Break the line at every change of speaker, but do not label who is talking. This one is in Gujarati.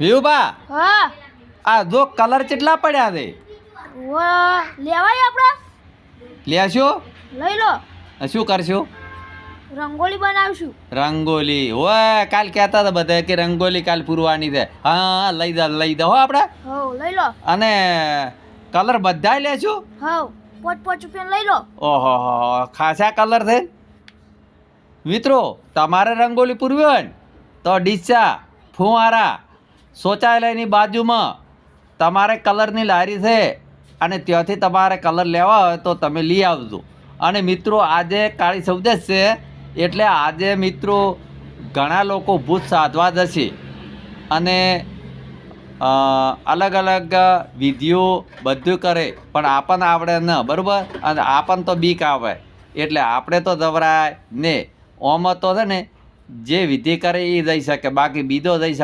વિયુબા
હા.
આ જો કલર કેટલા પડ્યા છે?
લેવાય આપણે
લેશો?
લઈ લો.
શું કરશો?
રંગોલી બનાવશું.
રંગોલી ઓય કાલ કહેતા હતા બધા કે રંગોલી કાલ પૂરવાની છે. હા લઈ જા લઈ દો હો આપણે
હો લઈ લો.
અને કલર બધા લેશું?
હો પોચ પોચ રૂપિયા લઈ લો.
ઓહો ખાસા કલર છે. મિત્રો તમારે રંગોલી પૂરવી હોય ને તો ડીસા ફુવારા શૌચાલયની બાજુમાં તમારે કલરની લારી છે અને ત્યાંથી તમારે કલર લેવા હોય તો તમે લઈ આવજો. અને મિત્રો, આજે કાળી સૌદેશ છે, એટલે આજે મિત્રો ઘણા લોકો ભૂત સાધવા જશે. અને અલગ અલગ વિધિઓ બધું કરે, પણ આપણને આવડે ન, બરાબર? અને આપણને તો બીક આવે. એટલે આપણે તો જવરાય ને. ઓમાં તો છે ને, જે વિધિ કરે એ જઈ શકે, બાકી બીજો જઈ શકે